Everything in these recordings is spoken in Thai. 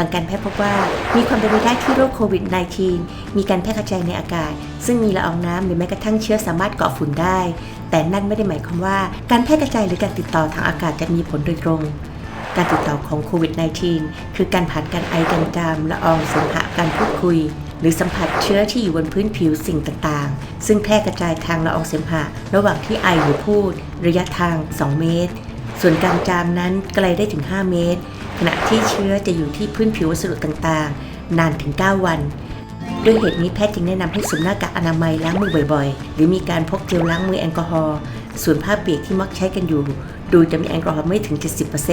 างการแพทย์พบว่ามีความเป็นไปได้ที่โรคโควิด -19 มีการแพร่กระจายในอากาศ ซึ่งมีละอองน้ำหรือแม้กระทั่งเชื้อสามารถเกาะฝุ่นได้ แต่นั่นไม่ได้หมายความว่าการแพร่กระจายหรือการติดต่อทางอากาศจะมีผลโดยตรง การติดต่อของโควิด -19 คือการผ่านการไอการจามละอองเสมหะการพูดคุย หรือสัมผัสเชื้อที่อยู่บนพื้นผิวสิ่งต่างๆ ซึ่งแพร่กระจายทางละอองเสมหะ ระหว่างที่ไอหรือพูด ระยะทาง 2 เมตร ส่วนการจามนั้นไกลได้ถึง 5 เมตร ขณะที่เชื้อจะอยู่ที่พื้นผิววัสดุต่างๆ นานถึง 9 วัน ด้วยเหตุนี้แพทย์จึงแนะนำให้สวมหน้ากากอนามัยล้างมือบ่อยๆ หรือมีการพกเจลล้างมือแอลกอฮอล์ส่วนผ้าเปียกที่มักใช้กันอยู่ดูจะมีแอลกอฮอล์ไม่ถึง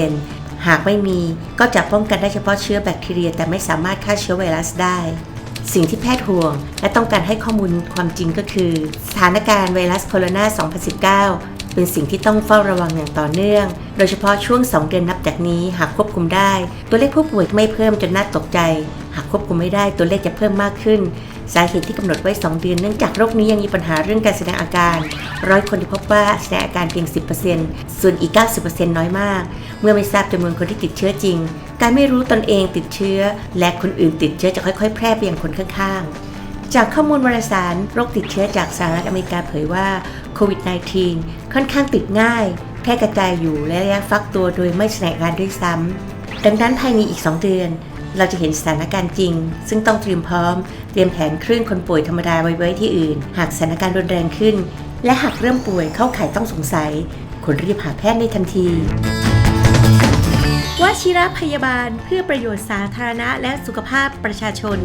70%หากไม่มีก็จะป้องกันได้เฉพาะเชื้อแบคทีเรีย แต่ไม่สามารถฆ่าเชื้อไวรัสได้สิ่งที่แพทย์ห่วง และต้องการให้ข้อมูลความจริงก็คือ สถานการณ์ไวรัสโคโรนา 2019 เป็นสิ่งที่ต้องเฝ้าระวังอย่างต่อเนื่อง โดยเฉพาะช่วง 2 เดือนนับจากนี้หากควบคุมได้ ตัวเลขผู้ป่วยไม่เพิ่มจนน่าตกใจ หากควบคุมไม่ได้ตัวเลขจะเพิ่มมากขึ้น สาเหตุที่กำหนดไว้ 2 เดือนเนื่องจากโรคนี้ยังมีปัญหาเรื่องการแสดงอาการ ร้อยคนที่พบว่าแสดงอาการเพียง 10%ส่วนอีก 90%น้อยมาก เมื่อไม่ทราบจำนวนคนที่ติดเชื้อจริง การไม่รู้ตนเองติดเชื้อ และคนอื่นติดเชื้อจะค่อย ๆ แพร่ไปยังคนข้างๆ จากข้อมูลวารสารโรคติดเชื้อจากสหรัฐอเมริกาเผยว่าโควิด -19 ค่อนข้างติดง่าย แพร่กระจายอยู่และระยะฟักตัวโดยไม่แสดงการด้วยซ้ำ ดังนั้นภายในอีก 2 เดือน เราจะเห็นสถานการณ์จริง ซึ่งต้องเตรียมพร้อม เตรียมแผนเคลื่อนคนป่วยธรรมดาไว้ไว้ที่อื่น หากสถานการณ์รุนแรงขึ้น และหากเริ่มป่วยเข้าข่ายต้องสงสัยควรรีบหาแพทย์ในทันทีวชิระพยาบาลเพื่อประโยชน์สาธารณะและสุขภาพประชาชน